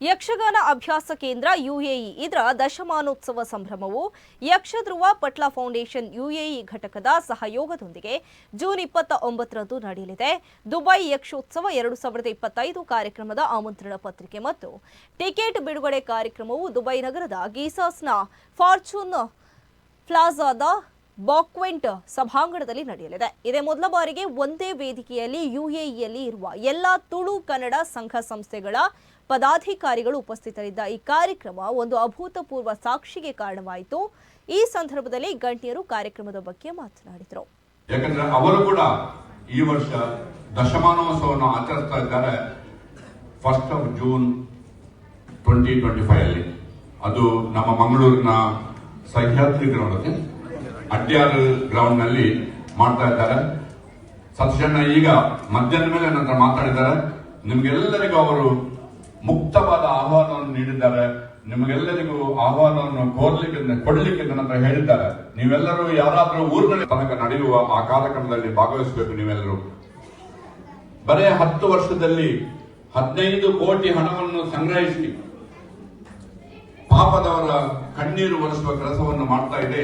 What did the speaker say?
ಯಕ್ಷಗಾನ ಅಭ್ಯಾಸ ಕೇಂದ್ರ ಯುಎಇ. ಇದರ ದಶಮಾನೋತ್ಸವ ಸಂಭ್ರಮವು ಯಕ್ಷಧ್ರುವ ಪಟ್ಲ ಫೌಂಡೇಶನ್ ಯುಎಇ ಘಟಕದ ಸಹಯೋಗದೊಂದಿಗೆ ಜೂನ್ ಇಪ್ಪತ್ತ ಒಂಬತ್ತರಂದು ನಡೆಯಲಿದೆ. ದುಬೈ ಯಕ್ಷೋತ್ಸವ ಎರಡು ಸಾವಿರದ ಇಪ್ಪತ್ತೈದು ಕಾರ್ಯಕ್ರಮದ ಆಮಂತ್ರಣ ಪತ್ರಿಕೆ ಮತ್ತು ಟಿಕೆಟ್ ಬಿಡುಗಡೆ ಕಾರ್ಯಕ್ರಮವು ದುಬೈ ನಗರದ ಗೀಸಾಸ್ನ ಫಾರ್ಚೂನ್ ಪ್ಲಾಜಾದ ಬಾಕ್ವೆಂಟ್ ಸಭಾಂಗಣದಲ್ಲಿ ನಡೆಯಲಿದೆ. ಇದೇ ಮೊದಲ ಬಾರಿಗೆ ಒಂದೇ ವೇದಿಕೆಯಲ್ಲಿ ಯುಎಇಯಲ್ಲಿ ಇರುವ ಎಲ್ಲ ತುಳು ಕನ್ನಡ ಸಂಘ ಸಂಸ್ಥೆಗಳ ಪದಾಧಿಕಾರಿಗಳು ಉಪಸ್ಥಿತರಿದ್ದ ಈ ಕಾರ್ಯಕ್ರಮ ಒಂದು ಅಭೂತಪೂರ್ವ ಸಾಕ್ಷಿಗೆ ಕಾರಣವಾಯಿತು. ಈ ಸಂದರ್ಭದಲ್ಲಿ ಗಣ್ಯರು ಕಾರ್ಯಕ್ರಮದ ಬಗ್ಗೆ ಮಾತನಾಡಿದರು. ಯಾಕಂದ್ರೆ ಅವರು ಕೂಡ ಈ ವರ್ಷ ದಶಮಾನೋತ್ಸವವನ್ನು ಆಚರಿಸ್ತಾ ಇದ್ದಾರೆ. First of June twenty twenty five ಅಲ್ಲಿ. ಅದು ನಮ್ಮ ಮಂಗಳೂರಿನ ಸಹ್ಯಾದ್ರಿ ಗ್ರೌಂಡ್ ಅಡ್ಯಾರ್ ಗ್ರೌಂಡ್ನಲ್ಲಿ ಮಾಡ್ತಾ ಇದ್ದಾರೆ. ಸತ್ಯಣ್ಣ ಈಗ ಮಧ್ಯಾಹ್ನ ಮೇಲೆ ನಂತರ ಮಾತಾಡಿದ್ದಾರೆ. ನಿಮ್ಗೆಲ್ಲರಿಗೂ ಅವರು ಮುಕ್ತವಾದ ಆಹ್ವಾನವನ್ನು ನೀಡಿದ್ದಾರೆ. ನಿಮಗೆಲ್ಲರಿಗೂ ಆಹ್ವಾನವನ್ನು ಕೋರ್ಲಿಕ್ಕೆ, ಕೊಡ್ಲಿಕ್ಕೆ ನನ್ನ ಹೇಳಿದ್ದಾರೆ. ನೀವೆಲ್ಲರೂ ಯಾರಾದರೂ ಊರಿನಲ್ಲಿ ತನಕ ನಡೆಯುವ ಆ ಕಾರ್ಯಕ್ರಮದಲ್ಲಿ ಭಾಗವಹಿಸಬೇಕು ನೀವೆಲ್ಲರೂ. ಬರೇ ಹತ್ತು ವರ್ಷದಲ್ಲಿ ಹದಿನೈದು ಕೋಟಿ ಹಣವನ್ನು ಸಂಗ್ರಹಿಸಿ ಪಾಪದವರ ಕಣ್ಣೀರು ಒರೆಸುವ ಕೆಲಸವನ್ನು ಮಾಡ್ತಾ ಇದೆ